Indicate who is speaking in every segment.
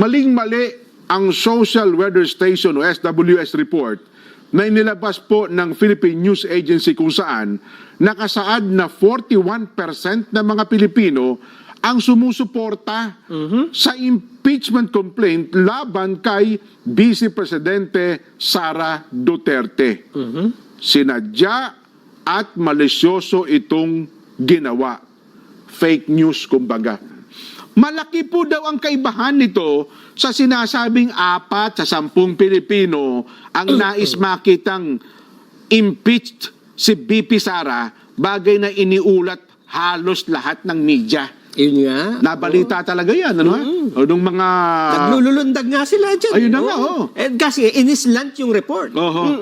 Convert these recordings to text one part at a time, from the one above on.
Speaker 1: Maling-mali ang Social Weather Station o SWS report na inilabas po ng Philippine News Agency kung saan nakasaad na 41% ng mga Pilipino ang sumusuporta sa impeachment complaint laban kay Vice Presidente Sara Duterte. Sinadya at malisyoso itong ginawa. Fake news, kumbaga. Malaki po daw ang kaibahan nito sa sinasabing apat sa sampung Pilipino ang nais makitang impeached si BP Sara, bagay na iniulat halos lahat ng media.
Speaker 2: Yun nga.
Speaker 1: Nabalita talaga yan, ano ha? O nung mga...
Speaker 2: Naglululundag nga sila dyan.
Speaker 1: Ayun na
Speaker 2: eh.
Speaker 1: nga, oh.
Speaker 2: Eh, kasi inislant yung report.
Speaker 1: Oho. Sa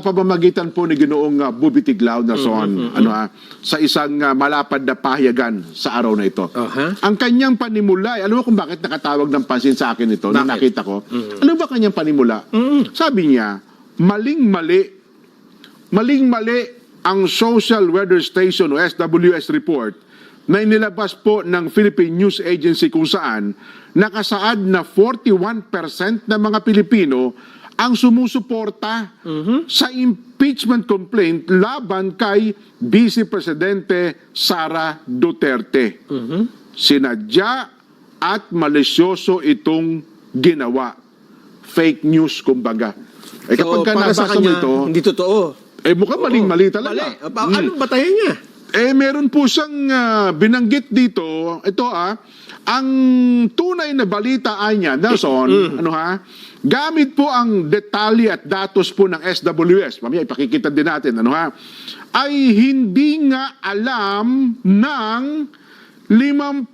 Speaker 1: pamamagitan po ni Ginoong uh, Bubi Tiglao na son, ano ha, sa isang uh, malapad na pahayagan sa araw na ito.
Speaker 2: Aha.
Speaker 1: Ang kanyang panimula, alam mo kung bakit nakatawag ng pansin sa akin ito, na
Speaker 2: Bakit?
Speaker 1: nakita ko? Ano ba kanyang panimula? Sabi niya, maling-mali, maling-mali ang Social Weather Station o SWS report na inilabas po ng Philippine News Agency kung saan nakasaad na 41% ng mga Pilipino ang sumusuporta sa impeachment complaint laban kay Vice Presidente Sara Duterte. Sinadya at malisyoso itong ginawa. Fake news, kumbaga. Eh kapag ka nabasa mo ito,
Speaker 2: hindi totoo.
Speaker 1: eh mukhang maling-mali talaga.
Speaker 2: Mali. Pa-
Speaker 1: Mm.
Speaker 2: Anong batayan niya?
Speaker 1: Eh, meron po siyang ah, binanggit dito, ito ah, ang tunay na balita ay niya, Nelson, ano ha, gamit po ang detalye at datos po ng SWS, mamaya ipakikita din natin, ano ha, ay hindi nga alam ng 55%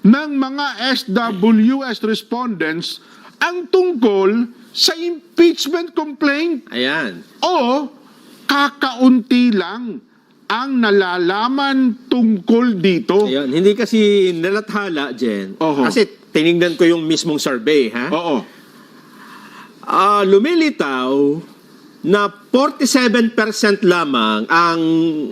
Speaker 1: ng mga SWS respondents ang tungkol sa impeachment complaint
Speaker 2: Ayan.
Speaker 1: o kakaunti lang ang nalalaman tungkol dito.
Speaker 2: Ayan. Hindi kasi nalathala, Jen.
Speaker 1: Oho.
Speaker 2: Kasi tiningnan ko yung mismong survey, ha?
Speaker 1: Oo.
Speaker 2: Ah, lumilitaw na 47% lamang ang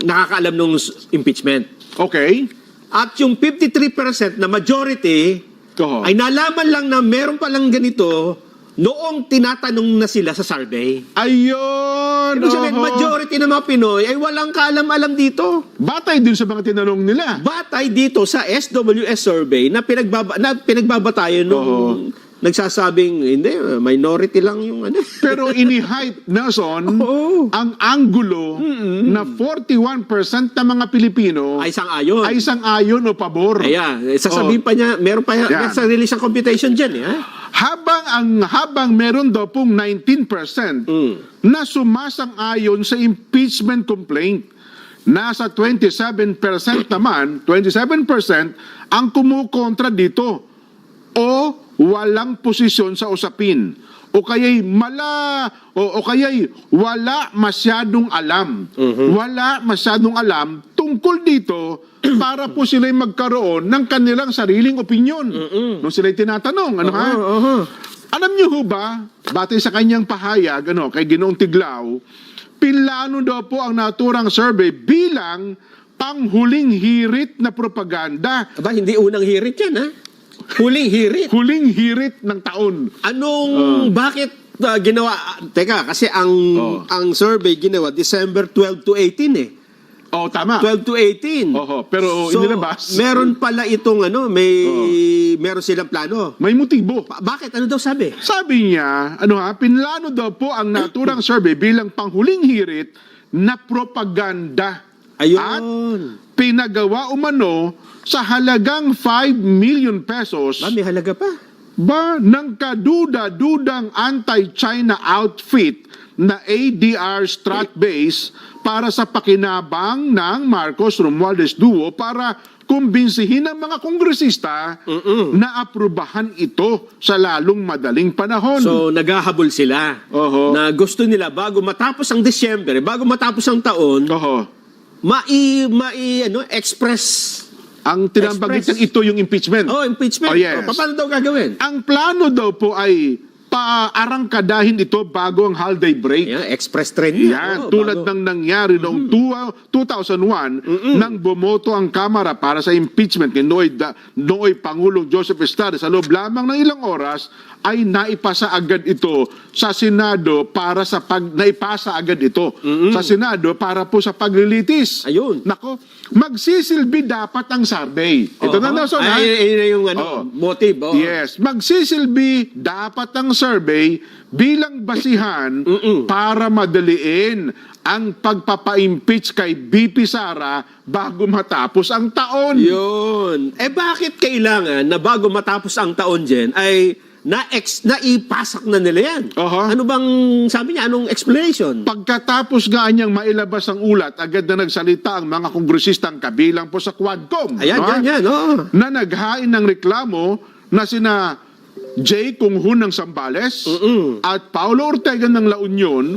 Speaker 2: nakakaalam ng impeachment.
Speaker 1: Okay.
Speaker 2: At yung 53% na majority
Speaker 1: Oo.
Speaker 2: ay nalaman lang na meron palang ganito noong tinatanong na sila sa survey.
Speaker 1: Ayun.
Speaker 2: Ibig sabihin,
Speaker 1: oho.
Speaker 2: majority ng mga Pinoy ay walang kaalam-alam dito.
Speaker 1: Batay din sa mga tinanong nila.
Speaker 2: Batay dito sa SWS survey na, pinagbaba, na pinagbabatayan nung nagsasabing, hindi, minority lang yung ano.
Speaker 1: Pero ini-hype, Nelson,
Speaker 2: Oo.
Speaker 1: ang anggulo na 41% ng mga Pilipino
Speaker 2: ay isang ayon.
Speaker 1: ay isang ayon o pabor.
Speaker 2: Ayan, eh, sasabihin pa niya, meron pa
Speaker 1: Yan.
Speaker 2: yan. sarili siyang computation dyan, eh. ha?
Speaker 1: Habang ang habang meron daw pong 19%
Speaker 2: Mm.
Speaker 1: na sumasang-ayon sa impeachment complaint. Nasa 27% naman, 27% ang kumukontra dito o walang posisyon sa usapin o kaya'y mala o, o kaya'y wala masyadong alam. Wala masyadong alam tungkol dito para po sila'y magkaroon ng kanilang sariling opinyon. Nung sila'y tinatanong, ano ha?
Speaker 2: Oo.
Speaker 1: Alam niyo ho ba, batay sa kanyang pahayag ano, kay Ginoong Tiglao, pinlano daw po ang naturang survey bilang panghuling hirit na propaganda,
Speaker 2: Aba, hindi unang hirit yan, ha? Huling hirit.
Speaker 1: huling hirit ng taon.
Speaker 2: Anong, bakit uh, ginawa? Teka, kasi ang
Speaker 1: Oh.
Speaker 2: ang survey ginawa December 12 to 18 eh.
Speaker 1: Oh, tama.
Speaker 2: 12 to 18.
Speaker 1: Oho, pero inilabas.
Speaker 2: meron pala itong ano, may meron silang plano.
Speaker 1: May motibo.
Speaker 2: Ba- bakit? Ano daw sabi?
Speaker 1: Sabi niya, ano ha, pinlano daw po ang naturang survey bilang panghuling hirit na propaganda. At
Speaker 2: Ayun.
Speaker 1: pinagawa umano sa halagang 5 million pesos
Speaker 2: Ba, may halaga pa.
Speaker 1: ba ng kaduda-dudang anti-China outfit na ADR Strat Base para sa pakinabang ng Marcos Romualdez Duo para kumbinsihin ang mga kongresista na aprubahan ito sa lalong madaling panahon.
Speaker 2: So, naghahabol sila.
Speaker 1: Oho.
Speaker 2: Na gusto nila bago matapos ang December, bago matapos ang taon,
Speaker 1: Oho.
Speaker 2: mai, mai, ano, express.
Speaker 1: Ang tinambagitan ito yung impeachment.
Speaker 2: Oh, impeachment.
Speaker 1: Oh, yes.
Speaker 2: Oh, paano daw gagawin?
Speaker 1: Ang plano daw po ay paarangkadahin ito bago ang holiday break.
Speaker 2: Yan, express train yan.
Speaker 1: Yan,
Speaker 2: Oo,
Speaker 1: tulad
Speaker 2: bago.
Speaker 1: ng nangyari noong tua- 2001 nang bumoto ang Kamara para sa impeachment ni Noy, da, Noy Pangulong Joseph Estrada sa loob lamang ng ilang oras ay naipasa agad ito sa Senado para sa pag naipasa agad ito sa Senado para po sa paglilitis.
Speaker 2: Ayun.
Speaker 1: Nako, magsisilbi dapat ang survey. Ito na
Speaker 2: Oo.
Speaker 1: Nelson, ha?
Speaker 2: Ay, ay, na yung ano,
Speaker 1: Oo.
Speaker 2: motive. oo.
Speaker 1: Yes, magsisilbi dapat ang survey bilang basihan para madaliin ang pagpapa-impeach kay BP Sara bago matapos ang taon.
Speaker 2: Yun. Eh bakit kailangan na bago matapos ang taon dyan ay na-ex, naipasak na nila yan?
Speaker 1: Aha.
Speaker 2: Ano bang, sabi niya, anong explanation?
Speaker 1: Pagkatapos nga niyang mailabas ang ulat, agad na nagsalita ang mga kongresistang kabilang po sa Quadcom.
Speaker 2: Ayan,
Speaker 1: no?
Speaker 2: yan, yan. Oh.
Speaker 1: na naghain ng reklamo na sina Jay Kung Hun ng Sambales
Speaker 2: Mm-mm.
Speaker 1: at Paulo Ortega ng La Union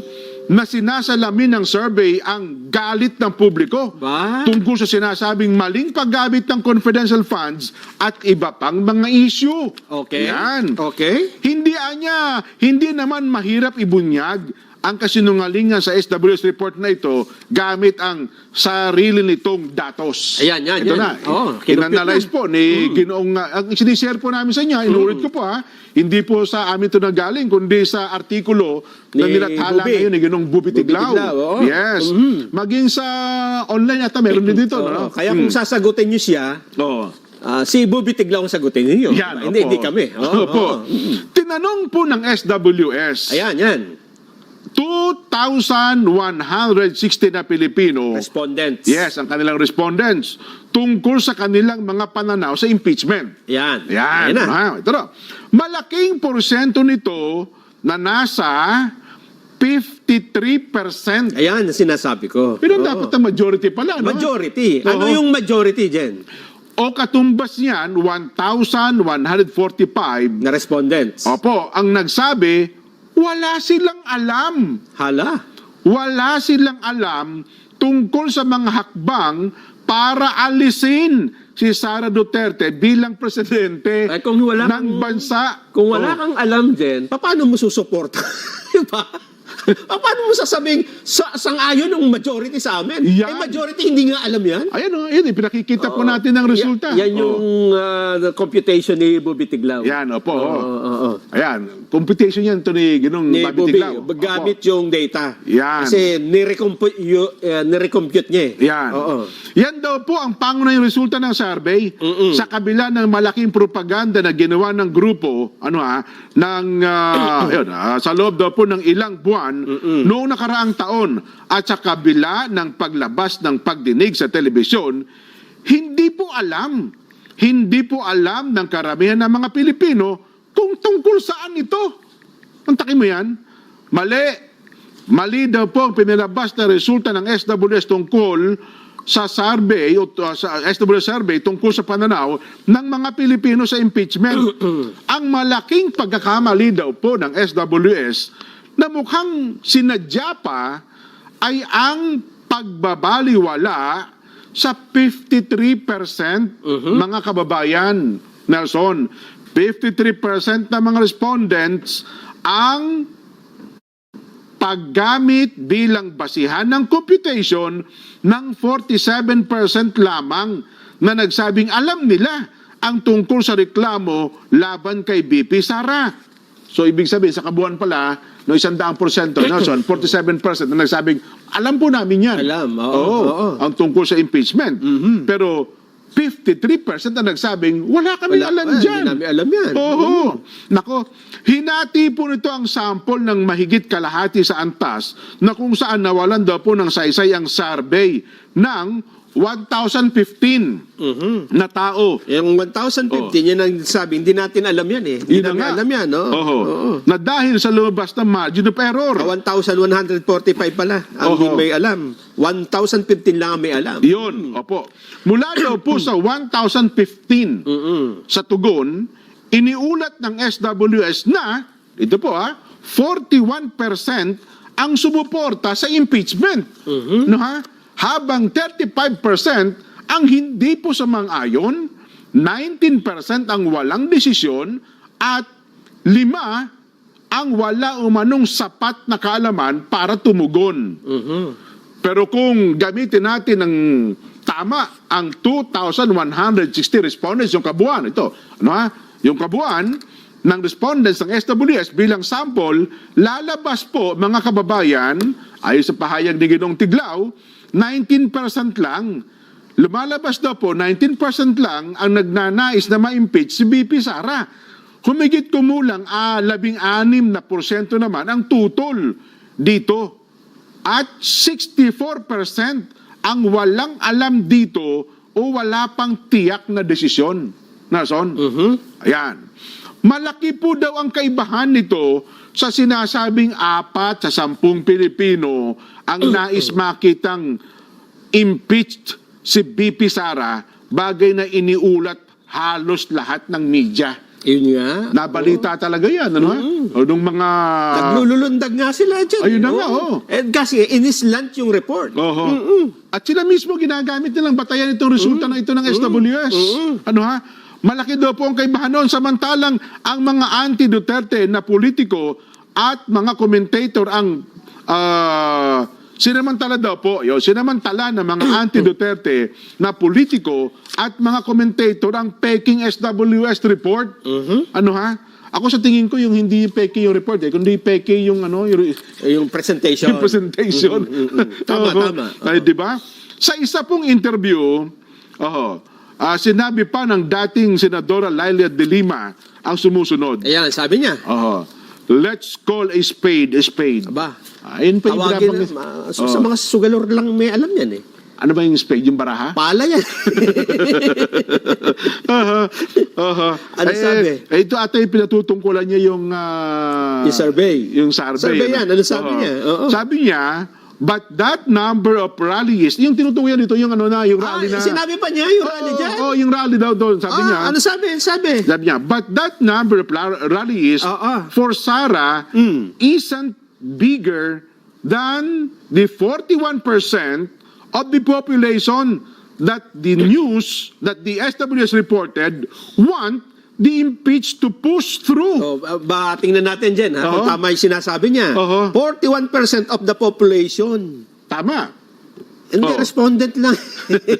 Speaker 1: na sinasalamin ng survey ang galit ng publiko
Speaker 2: Ba?
Speaker 1: tungkol sa sinasabing maling paggamit ng confidential funds at iba pang mga issue.
Speaker 2: Okay.
Speaker 1: Yan.
Speaker 2: Okay.
Speaker 1: Hindi anya, hindi naman mahirap ibunyag ang kasinungalingan sa SWS report na ito gamit ang sarili nitong datos.
Speaker 2: Ayan, yan,
Speaker 1: Ito
Speaker 2: yan.
Speaker 1: na.
Speaker 2: Kinumpit
Speaker 1: Inanalyze
Speaker 2: na.
Speaker 1: po ni Ginoong, uh, ang sinishare po namin sa inyo, inuulit ko po ha, hindi po sa amin ito nagaling, kundi sa artikulo na
Speaker 2: Ni
Speaker 1: nilathala
Speaker 2: Bubi.
Speaker 1: ngayon ni Ginoong Bubi Tiglao.
Speaker 2: Bubi Tiglao, oo.
Speaker 1: Yes.
Speaker 2: Mhm.
Speaker 1: Maging sa online ata, meron din dito.
Speaker 2: Oo,
Speaker 1: no?
Speaker 2: Kaya kung
Speaker 1: Mm.
Speaker 2: sasagutin niyo siya,
Speaker 1: Oo.
Speaker 2: ah, si Bobby Tiglaw ang sagutin niyo.
Speaker 1: Yan,
Speaker 2: hindi, hindi kami. Oo,
Speaker 1: Opo.
Speaker 2: Mm.
Speaker 1: Tinanong po ng SWS.
Speaker 2: Ayan, yan.
Speaker 1: 2,160 na Pilipino.
Speaker 2: Respondents.
Speaker 1: Yes, ang kanilang respondents tungkol sa kanilang mga pananaw sa impeachment.
Speaker 2: Yan.
Speaker 1: Yan.
Speaker 2: Ayan na.
Speaker 1: Ha, ito na. Malaking porsyento nito na nasa 53%.
Speaker 2: Ayan, sinasabi ko.
Speaker 1: Pero
Speaker 2: Oo.
Speaker 1: dapat ang majority pala, no?
Speaker 2: Majority. Ano
Speaker 1: Oo.
Speaker 2: yung majority dyan?
Speaker 1: O katumbas niyan, 1,145.
Speaker 2: Na respondents.
Speaker 1: Opo, ang nagsabi, wala silang alam.
Speaker 2: Hala.
Speaker 1: wala silang alam tungkol sa mga hakbang para alisin si Sara Duterte bilang presidente
Speaker 2: Ay, kung wala
Speaker 1: ng
Speaker 2: kang-
Speaker 1: bansa.
Speaker 2: Kung wala
Speaker 1: Oh.
Speaker 2: kang alam din, paano mo susuporta? diba? paano mo sasabing sa sang-ayon ng majority sa amin?
Speaker 1: Yan.
Speaker 2: Eh, majority hindi nga alam yan.
Speaker 1: Ayan o, yun, eh, pinakikita po
Speaker 2: Oo.
Speaker 1: natin ang resulta.
Speaker 2: Ya- yan
Speaker 1: Oh.
Speaker 2: yung ah, the computation ni Bobby Tiglao.
Speaker 1: Yan, opo.
Speaker 2: Oo,
Speaker 1: oh.
Speaker 2: oo, oo.
Speaker 1: Ayan, computation yan to ni Ginong
Speaker 2: Ni
Speaker 1: Bobby
Speaker 2: Bobby,
Speaker 1: Tiglao.
Speaker 2: gamit
Speaker 1: Opo.
Speaker 2: yung data.
Speaker 1: Yan.
Speaker 2: Kasi nirecompute, eh, nirecompute niya eh.
Speaker 1: Yan.
Speaker 2: Oo.
Speaker 1: Yan daw po ang pangunahing resulta ng survey
Speaker 2: Mm-mm.
Speaker 1: sa kabila ng malaking propaganda na ginawa ng grupo ano ha ng ah, ayun, ah, sa loob daw po ng ilang buwan noong nakaraang taon at sa kabila ng paglabas ng pagdinig sa telebisyon hindi po alam hindi po alam ng karamihan ng mga Pilipino kung tungkol saan ito. Ang taki mo yan? Mali. Mali daw po ang pinilabas na resulta ng SWS tungkol sa survey o uh, sa SWS survey tungkol sa pananaw ng mga Pilipino sa impeachment. ang malaking pagkakamali daw po ng SWS na mukhang sinadya pa ay ang pagbabaliwala sa 53% mga kababayan, Nelson. 53% ng mga respondents ang paggamit bilang basihan ng computation ng 47% lamang na nagsabing alam nila ang tungkol sa reklamo laban kay BP Sara. So ibig sabihin sa kabuuan pala, no isang daang porsyento, Nelson, 47% na nagsabing alam po namin yan.
Speaker 2: Alam, oo,
Speaker 1: Oo,
Speaker 2: oo.
Speaker 1: ang tungkol sa impeachment. Pero 53% na nagsabing wala kami
Speaker 2: Wala-
Speaker 1: alam
Speaker 2: ah,
Speaker 1: dyan.
Speaker 2: Hindi alam yan.
Speaker 1: Oo. Nako, hinati po nito ang sample ng mahigit kalahati sa antas na kung saan nawalan daw po ng saysay ang survey ng 1,015
Speaker 2: Mhm.
Speaker 1: na tao.
Speaker 2: Yung 1,015, yan ang sabi, hindi natin alam yan eh. Hindi
Speaker 1: Yun na
Speaker 2: namin
Speaker 1: nga.
Speaker 2: alam yan, no?
Speaker 1: Oho.
Speaker 2: Oo.
Speaker 1: Na dahil sa lumabas na margin of error.
Speaker 2: Sa 1,145 pala, ang
Speaker 1: Oho.
Speaker 2: hindi may alam. 1,015 lang ang may alam.
Speaker 1: Yun, opo. Mula daw po sa 1,015
Speaker 2: Mm-mm.
Speaker 1: sa tugon, iniulat ng SWS na, ito po ha, 41% ang sumuporta sa impeachment. No ha? Habang 35% ang hindi po sumang-ayon, 19% ang walang desisyon, at lima ang wala umanong sapat na kaalaman para tumugon.
Speaker 2: Mhm.
Speaker 1: Pero kung gamitin natin ng tama ang 2,160 respondents, yung kabuuan, ito, ano ha? Yung kabuuan ng respondents ng SWS bilang sample, lalabas po mga kababayan, ayon sa pahayag ni Ginong Tiglaw, 19% lang. Lumalabas daw po, 19% lang ang nagnanais na ma-impeach si BP Sara. Humigit kumulang ah, labing anim na porsyento naman ang tutol dito at 64% ang walang alam dito o wala pang tiyak na desisyon. Nason? Ayan. Malaki po daw ang kaibahan nito sa sinasabing apat sa sampung Pilipino ang nais makitang impeached si BP Sara bagay na iniulat halos lahat ng media.
Speaker 2: Yun nga.
Speaker 1: Nabalita talaga yan, ano ha? O nung mga...
Speaker 2: Naglululundag nga sila dyan.
Speaker 1: Ayun na
Speaker 2: eh.
Speaker 1: nga,
Speaker 2: oo. Eh, kasi inislant yung report.
Speaker 1: Oho. At sila mismo ginagamit nilang batayan itong resulta na ito ng SWS. Ano ha? Malaki daw po ang kaibahan noon. Samantalang ang mga anti-Duterte na politiko at mga commentator ang ah, sinamantala daw po, yo, sinamantala ng mga anti-Duterte na politiko at mga commentator ang peking SWS report. Ano ha? Ako sa tingin ko yung hindi peke yung report eh, kundi peke yung ano, yung,
Speaker 2: Yung presentation.
Speaker 1: yung presentation.
Speaker 2: Tama,
Speaker 1: Oo.
Speaker 2: tama.
Speaker 1: Ay, di ba? Sa isa pong interview, oh, ah, sinabi pa ng dating Senadora Laila de Lima ang sumusunod.
Speaker 2: Ayan, sabi niya.
Speaker 1: Oh, let's call a spade a spade.
Speaker 2: Aba,
Speaker 1: Ayun pa yung
Speaker 2: tawagin na.
Speaker 1: binabang-
Speaker 2: ma- so,
Speaker 1: Oh.
Speaker 2: Sa mga sugalor lang may alam yan eh.
Speaker 1: Ano ba yung spade? Yung baraha?
Speaker 2: Pala yan.
Speaker 1: Aha, aha.
Speaker 2: Ano
Speaker 1: eh,
Speaker 2: sabi?
Speaker 1: eh, ito ata yung pinatutungkulan niya yung... ah,
Speaker 2: Yung survey.
Speaker 1: Yung survey.
Speaker 2: Survey yan. Ano sabi
Speaker 1: Oo.
Speaker 2: niya? Oo.
Speaker 1: Sabi niya, but that number of rallies, yung tinutungkulan nito, yung ano na, yung
Speaker 2: ah,
Speaker 1: rally na...
Speaker 2: sinabi pa niya yung rally
Speaker 1: Oo,
Speaker 2: dyan.
Speaker 1: oo, yung rally daw doon. Sabi
Speaker 2: Ah,
Speaker 1: niya,
Speaker 2: ano sabi? Sabi.
Speaker 1: sabi niya, but that number of rallies
Speaker 2: Ah, ah.
Speaker 1: for Sarah
Speaker 2: Mm.
Speaker 1: isn't bigger than the 41% of the population that the news that the SWS reported want the impeached to push through.
Speaker 2: Oh, ba, tingnan natin dyan, ha? Kung
Speaker 1: Oo.
Speaker 2: tama yung sinasabi niya.
Speaker 1: Oo.
Speaker 2: 41% of the population.
Speaker 1: Tama.
Speaker 2: Hindi,
Speaker 1: Oo.
Speaker 2: respondent lang.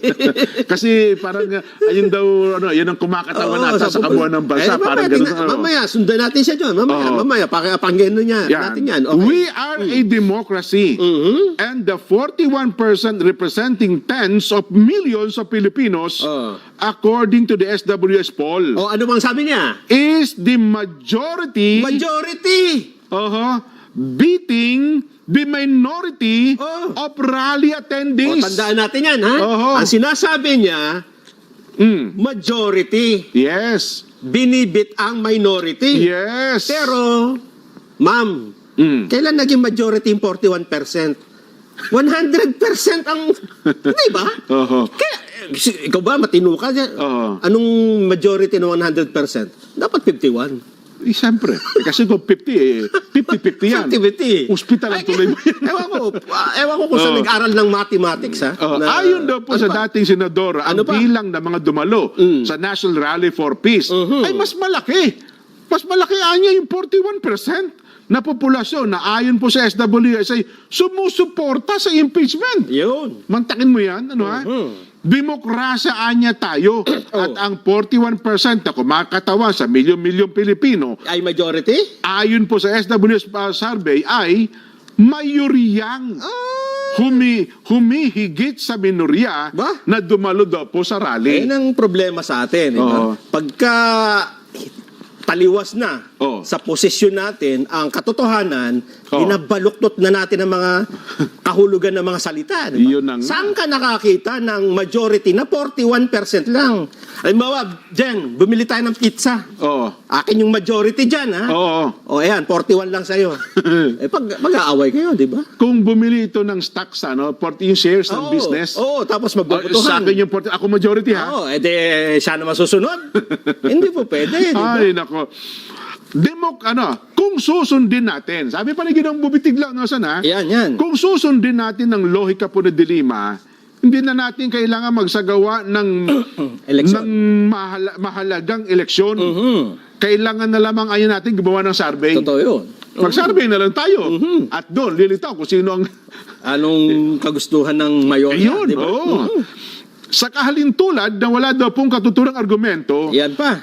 Speaker 1: Kasi parang ayun daw ano, yun ang kumakatawan
Speaker 2: Oo,
Speaker 1: nata sa
Speaker 2: popul-
Speaker 1: kabuuan ng bansa,
Speaker 2: Eh, mamaya,
Speaker 1: parang ganun. ano.
Speaker 2: Mamaya, sundan natin siya dyan. Mamaya,
Speaker 1: Oo.
Speaker 2: mamaya, pakipanggan niya. Natin yan. Okay.
Speaker 1: We are a democracy.
Speaker 2: Mhm.
Speaker 1: And the 41% representing tens of millions of Filipinos,
Speaker 2: Oh.
Speaker 1: according to the SWS poll,
Speaker 2: O, ano bang sabi niya?
Speaker 1: is the majority
Speaker 2: Majority!
Speaker 1: uh beating the minority
Speaker 2: Oh.
Speaker 1: of rally
Speaker 2: O,
Speaker 1: attendees.
Speaker 2: tandaan natin yan, ha?
Speaker 1: Oo.
Speaker 2: Ang sinasabi niya,
Speaker 1: Mm.
Speaker 2: majority.
Speaker 1: Yes.
Speaker 2: Binibit ang minority.
Speaker 1: Yes.
Speaker 2: Pero, ma'am,
Speaker 1: Mm.
Speaker 2: kailan naging majority yung 41%? 100% ang, di ba?
Speaker 1: Oho.
Speaker 2: Kaya, ikaw ba, matino ka?
Speaker 1: Oo.
Speaker 2: Anong majority ng 100%? Dapat 51.
Speaker 1: Eh, siyempre. Eh, kasi kung 50, eh, 50-50 yan.
Speaker 2: 50-50.
Speaker 1: Hospital ang tuloy mo yan.
Speaker 2: ewan ko, ah, ewan ko kung saan
Speaker 1: Oo.
Speaker 2: nag-aral ng mathematics, ha?
Speaker 1: Oh,
Speaker 2: Na-
Speaker 1: ayon daw po
Speaker 2: ano
Speaker 1: sa dating senador, ang
Speaker 2: Ano pa?
Speaker 1: bilang ng mga dumalo
Speaker 2: Mm.
Speaker 1: sa National Rally for Peace
Speaker 2: Mhm.
Speaker 1: ay mas malaki. Mas malaki anya yung 41% na populasyon na ayon po sa SWS ay sumusuporta sa impeachment.
Speaker 2: Yun.
Speaker 1: Mantakin mo yan, ano ha?
Speaker 2: Mhm.
Speaker 1: Demokrasya anya tayo at
Speaker 2: Oh.
Speaker 1: ang 41% na kumakatawan sa milyon-milyon Pilipino
Speaker 2: Ay majority?
Speaker 1: ayon po sa SWS survey ay mayoriyang humi, humihigit sa minorya
Speaker 2: Ba?
Speaker 1: na dumalo daw po sa rally.
Speaker 2: Yan ang problema sa atin. ba?
Speaker 1: Oo.
Speaker 2: Pagka taliwas na
Speaker 1: Oo.
Speaker 2: sa posisyon natin ang katotohanan,
Speaker 1: Oo.
Speaker 2: binabaluktot na natin ang mga kahulugan ng mga salita. di ba?
Speaker 1: Yun na nga.
Speaker 2: Saan ka nakakita ng majority na 41% lang? Halimbawa, Jen, bumili tayo ng pizza.
Speaker 1: Oo.
Speaker 2: Akin yung majority dyan, ha?
Speaker 1: Oo.
Speaker 2: O, ayan, 41 lang sa'yo. eh, pag, mag-aaway kayo, di ba?
Speaker 1: Kung bumili ito ng stocks, ano, 40 yung shares ng
Speaker 2: Oo,
Speaker 1: business,
Speaker 2: Oo, tapos
Speaker 1: sa
Speaker 2: magbubutuhan.
Speaker 1: akin yung 40, ako majority ha.
Speaker 2: Oo, edi siya na masusunod. Hindi po pwede, di ba?
Speaker 1: Ay, nako. Demok, ano, kung susundin natin, sabi pa ni Ginong Bubitig lang, no, sana,
Speaker 2: Yan, yan.
Speaker 1: Kung susundin natin ng lohika po ni Dilima, hindi na natin kailangan magsagawa ng ng mahala- mahalagang eleksyon.
Speaker 2: Mhm.
Speaker 1: kailangan na lamang ayon natin gumawa ng survey.
Speaker 2: Totoo yun.
Speaker 1: Mag-survey na lang tayo.
Speaker 2: Mhm.
Speaker 1: At doon, lilitaw kung sino ang...
Speaker 2: Anong kagustuhan ng mayor
Speaker 1: Ayun,
Speaker 2: di ba?
Speaker 1: oo.
Speaker 2: Mhm.
Speaker 1: Sa kahalintulad na wala daw pong katuturang argumento,
Speaker 2: Yan pa.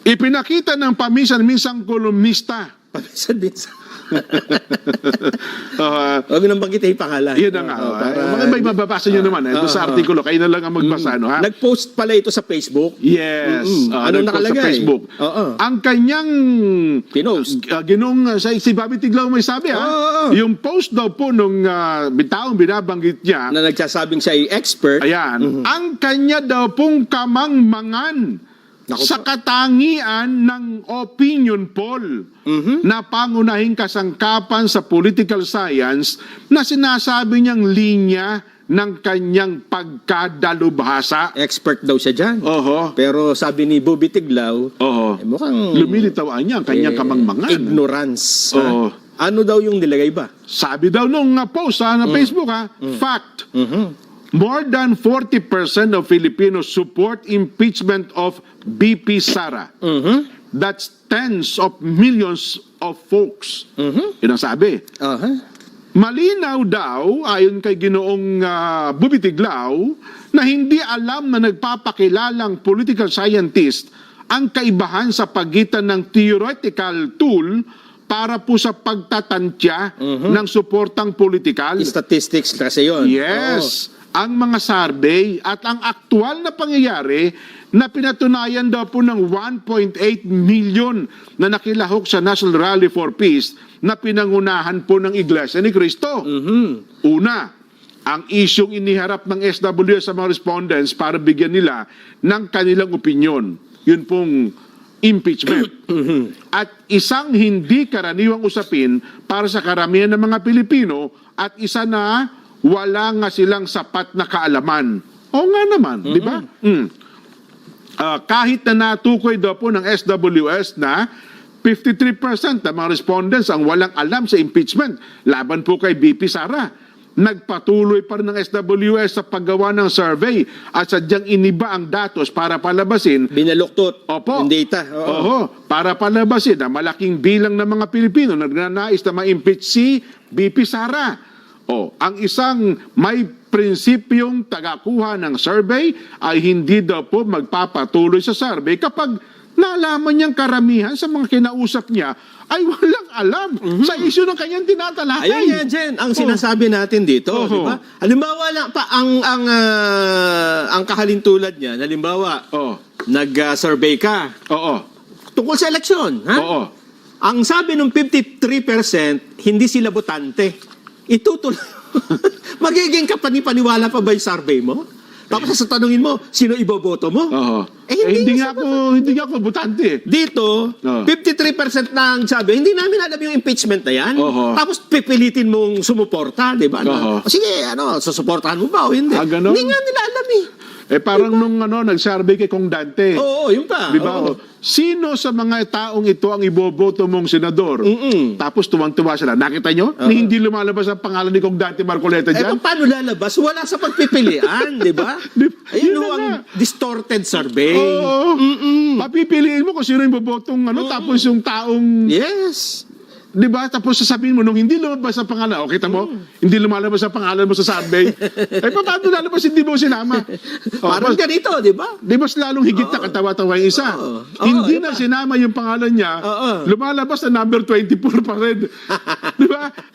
Speaker 1: ipinakita ng paminsan-minsang kolumnista.
Speaker 2: Paminsan-minsan.
Speaker 1: Uh,
Speaker 2: Huwag nang banggitin yung pangalan.
Speaker 1: yun na nga.
Speaker 2: Oo,
Speaker 1: Uh,
Speaker 2: para-
Speaker 1: mga may mababasa nyo naman. Eh, doon sa artikulo, kayo na lang ang magbasa. No, ha?
Speaker 2: Nag-post pala ito sa Facebook.
Speaker 1: Yes.
Speaker 2: Mm-mm.
Speaker 1: Ah,
Speaker 2: Anong nakalagay?
Speaker 1: Sa Facebook.
Speaker 2: Oo.
Speaker 1: Ang kanyang
Speaker 2: Pinost.
Speaker 1: uh, ginong uh, si Bobby Tiglaw may sabi ha.
Speaker 2: Oo.
Speaker 1: Yung post daw po nung uh, taong binabanggit niya.
Speaker 2: Na nagsasabing siya ay expert.
Speaker 1: Ayan. Ang kanya daw pong kamangmangan
Speaker 2: Naku
Speaker 1: sa katangian ng opinion poll
Speaker 2: Mhm.
Speaker 1: na pangunahing kasangkapan sa political science na sinasabi niyang linya ng kanyang pagkadalubhasa.
Speaker 2: Expert daw siya dyan.
Speaker 1: Oho.
Speaker 2: Pero sabi ni Bobby Tiglaw,
Speaker 1: Oho.
Speaker 2: eh, mukhang
Speaker 1: Lumilitaw niya ang kanyang
Speaker 2: eh,
Speaker 1: kamangmangan.
Speaker 2: Ignorance. ha?
Speaker 1: Oo.
Speaker 2: Ano daw yung nilagay ba?
Speaker 1: Sabi daw nung uh, post ha, na Facebook ha, fact,
Speaker 2: Mhm.
Speaker 1: More than 40% of Filipinos support impeachment of BP Sara.
Speaker 2: Mhm.
Speaker 1: That's tens of millions of folks.
Speaker 2: Mhm.
Speaker 1: Yun ang sabi.
Speaker 2: Aha.
Speaker 1: Malinaw daw, ayon kay ginoong uh, Bubitiglaw, na hindi alam na nagpapakilalang political scientist ang kaibahan sa pagitan ng theoretical tool para po sa pagtatantya ng suportang politikal.
Speaker 2: Statistics kasi yun.
Speaker 1: Yes. Ang mga survey at ang aktual na pangyayari na pinatunayan daw po ng 1.8 million na nakilahok sa National Rally for Peace na pinangunahan po ng Iglesia ni Cristo.
Speaker 2: Mhm.
Speaker 1: Una, ang isyong iniharap ng SWS sa mga respondents para bigyan nila ng kanilang opinion. Yun pong impeachment. At isang hindi karaniwang usapin para sa karamihan ng mga Pilipino at isa na wala nga silang sapat na kaalaman. O nga naman, di ba? Mm. Ah, kahit na natukoy daw po ng SWS na 53% ng mga respondents ang walang alam sa impeachment laban po kay BP Sara. Nagpatuloy pa rin ng SWS sa paggawa ng survey at sadyang iniba ang datos para palabasin
Speaker 2: Binaluktot
Speaker 1: Opo.
Speaker 2: yung data. Oo.
Speaker 1: Oho, para palabasin na malaking bilang ng mga Pilipino na nagnanais na ma-impeach si BP Sara. O, ang isang may prinsipyong tagakuha ng survey ay hindi daw po magpapatuloy sa survey kapag nalaman niyang karamihan sa mga kinausap niya ay walang alam sa isyu ng kanyang tinatalakay.
Speaker 2: Ayun yan, Jen. Ang
Speaker 1: Oh.
Speaker 2: sinasabi natin dito,
Speaker 1: Oho.
Speaker 2: di ba? Halimbawa lang pa ang ang ah, ang kahalintulad niya, halimbawa,
Speaker 1: Oo.
Speaker 2: nag-survey ka
Speaker 1: Oo.
Speaker 2: tungkol sa eleksyon, ha?
Speaker 1: Oo.
Speaker 2: Ang sabi ng 53%, hindi sila botante. Itutul Magiging kapanipaniwala pa ba yung survey mo? Tapos sa tanungin mo, sino iboboto mo?
Speaker 1: Oo.
Speaker 2: Eh,
Speaker 1: Eh,
Speaker 2: hindi
Speaker 1: hindi
Speaker 2: nga
Speaker 1: ako, hindi nga ako butante.
Speaker 2: Dito,
Speaker 1: Oo.
Speaker 2: 53% na ang sabi, hindi namin alam yung impeachment na yan.
Speaker 1: Oo.
Speaker 2: Tapos pipilitin mong sumuporta, di ba?
Speaker 1: Oo.
Speaker 2: Na, sige, ano, susuportahan mo ba o hindi?
Speaker 1: Ah?
Speaker 2: Hindi nga nila alam eh.
Speaker 1: Eh parang nung ano, nag-survey kay Kong Dante.
Speaker 2: Oo, yun pa.
Speaker 1: Di ba?
Speaker 2: Oo.
Speaker 1: Sino sa mga taong ito ang iboboto mong senador?
Speaker 2: Mm-mm.
Speaker 1: Tapos tuwang-tuwa sila. Nakita nyo? Ni hindi lumalabas ang pangalan ni Kong Dante Marcoleta
Speaker 2: Eh,
Speaker 1: dyan?
Speaker 2: pa- paano lalabas? Wala sa pagpipilian, di ba? Ayun
Speaker 1: yun
Speaker 2: o
Speaker 1: na
Speaker 2: ang distorted survey.
Speaker 1: Oo. Papipiliin mo kung sino yung bobotong ano, tapos yung taong,
Speaker 2: Yes.
Speaker 1: Di ba? Tapos sasabihin mo, nung hindi lumabas ang pangalan, o kita mo, hindi lumalabas ang pangalan mo sa survey. eh, paano lalabas hindi mo sinama? O,
Speaker 2: Parang
Speaker 1: mas-
Speaker 2: ganito, di ba?
Speaker 1: Di mas lalong higit na katawa-tawa yung isa.
Speaker 2: Oo. Oo,
Speaker 1: Hindi
Speaker 2: di
Speaker 1: na sinama yung pangalan niya,
Speaker 2: Oo.
Speaker 1: lumalabas na number 24 pa rin. Di?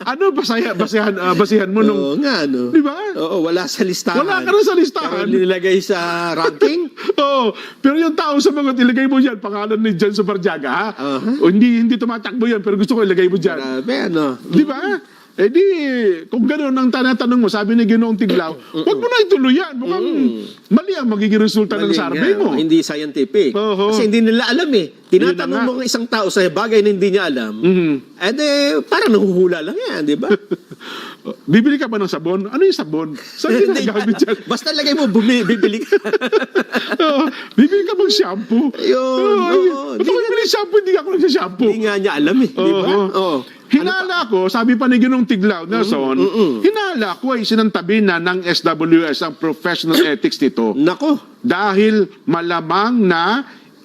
Speaker 1: Ano basaya, basihan, ah, basihan mo nung...
Speaker 2: Oo nga, no?
Speaker 1: Di ba?
Speaker 2: Oo, wala sa listahan.
Speaker 1: Wala ka rin sa listahan.
Speaker 2: Pero nilagay sa ranking.
Speaker 1: Oo. Pero yung tao sa mga ilagay mo dyan, pangalan ni Jan Superjaga, ha?
Speaker 2: Aha.
Speaker 1: O hindi, hindi tumatakbo yan, pero gusto ko ilagay mo dyan.
Speaker 2: Grabe, ano?
Speaker 1: Di ba? Eh di, kung gano'n ang tanatanong mo, sabi ni Ginoong Tiglaw, huwag mo na ituloy yan. Mukhang mali ang magiging resulta ng
Speaker 2: Mali
Speaker 1: survey
Speaker 2: nga,
Speaker 1: mo.
Speaker 2: Hindi scientific.
Speaker 1: Oo.
Speaker 2: Kasi hindi nila alam eh.
Speaker 1: Yun na
Speaker 2: Tinatanong
Speaker 1: nga.
Speaker 2: mo ang isang tao sa bagay na hindi niya alam,
Speaker 1: Mhm.
Speaker 2: eh de, parang nahuhula lang yan, di ba?
Speaker 1: Bibili ka ba ng sabon? Ano yung sabon? Saan ginagamit
Speaker 2: yan. Basta lagay mo, bumi, bibili ka.
Speaker 1: Oo, bibili ka bang shampoo?
Speaker 2: Yun,
Speaker 1: Oo,
Speaker 2: oo.
Speaker 1: Ba't ako bibili shampoo? Hindi ako nagsashampoo.
Speaker 2: hindi nga niya alam eh, di ba?
Speaker 1: Oo.
Speaker 2: Oo.
Speaker 1: Hinala ko, sabi pa ni Ginong Tiglaw, Nelson,
Speaker 2: mm-mm.
Speaker 1: hinala ko ay sinantabi na ng SWS ang professional ethics nito
Speaker 2: Nako.
Speaker 1: dahil malamang na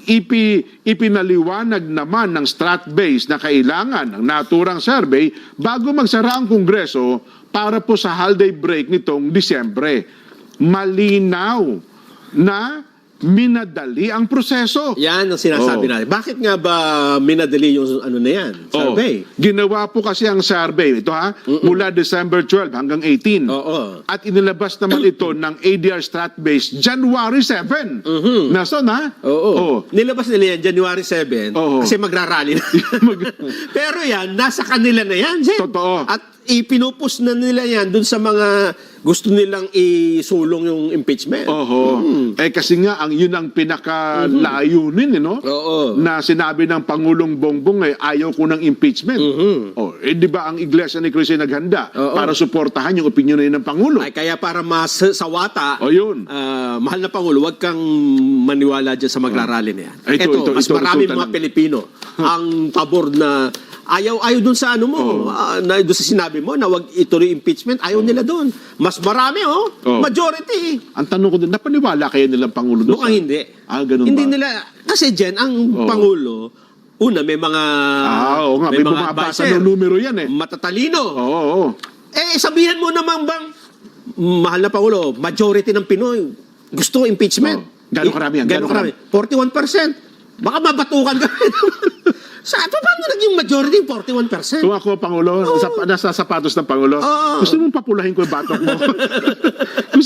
Speaker 1: ipi, ipinaliwanag naman ng strat-based na kailangan ng naturang survey bago magsara ang Kongreso para po sa holiday break nitong Disyembre. Malinaw na minadali ang proseso.
Speaker 2: Yan ang sinasabi
Speaker 1: Oo.
Speaker 2: natin. Bakit nga ba minadali yung ano na yan? Survey.
Speaker 1: Oh, ginawa po kasi ang survey, ito ha, mula December 12 hanggang 18.
Speaker 2: Oo.
Speaker 1: At inilabas naman ito ng ADR Strat Base January 7. Nasaan ha?
Speaker 2: Mm-hmm. Oo.
Speaker 1: Oo.
Speaker 2: Nilabas nila yan January 7
Speaker 1: Oo.
Speaker 2: kasi magrarally na.
Speaker 1: Mag-
Speaker 2: Pero yan, nasa kanila na yan, Jen.
Speaker 1: Totoo.
Speaker 2: At ipinupus na nila yan dun sa mga gusto nilang isulong yung impeachment.
Speaker 1: Oho. Eh kasi nga ang yun ang pinakalayunin, eh, no?
Speaker 2: Oo.
Speaker 1: Na sinabi ng Pangulong Bongbong eh ayaw ko ng impeachment. Oh, eh di ba ang Iglesia ni Cristo naghanda
Speaker 2: Oo.
Speaker 1: para suportahan yung opinion ng Pangulo?
Speaker 2: Ay kaya para mas sawata,
Speaker 1: O yun.
Speaker 2: ah, mahal na Pangulo, wag kang maniwala dyan sa magrarally na yan.
Speaker 1: Ay, ito, ito,
Speaker 2: mas
Speaker 1: ito,
Speaker 2: marami mga
Speaker 1: ng-
Speaker 2: Pilipino ang pabor na ayaw ayaw dun sa ano mo, ah, na dun sa sinabi mo na wag ituloy impeachment, ayaw nila dun. Mas marami oh,
Speaker 1: Oo.
Speaker 2: majority.
Speaker 1: Ang tanong ko din, napaniwala kaya nilang Pangulo doon?
Speaker 2: Mukhang hindi.
Speaker 1: Ah, ganun
Speaker 2: hindi
Speaker 1: ba?
Speaker 2: nila kasi Jen, ang
Speaker 1: Oo.
Speaker 2: Pangulo, una may mga
Speaker 1: Ah, oo nga, may, bumabasa ng numero yan eh.
Speaker 2: Matatalino.
Speaker 1: Oo, oo.
Speaker 2: Eh, sabihan mo naman bang, mahal na Pangulo, majority ng Pinoy gusto impeachment.
Speaker 1: Oh. Gano'ng karami yan?
Speaker 2: Gano'ng
Speaker 1: Gano'ng
Speaker 2: karami? 41%. Baka mabatukan ka. sa paano naging majority 41%?
Speaker 1: Kung ako, Pangulo, sa, nasa sapatos ng Pangulo,
Speaker 2: Oo.
Speaker 1: gusto mong papulahin ko yung batok mo?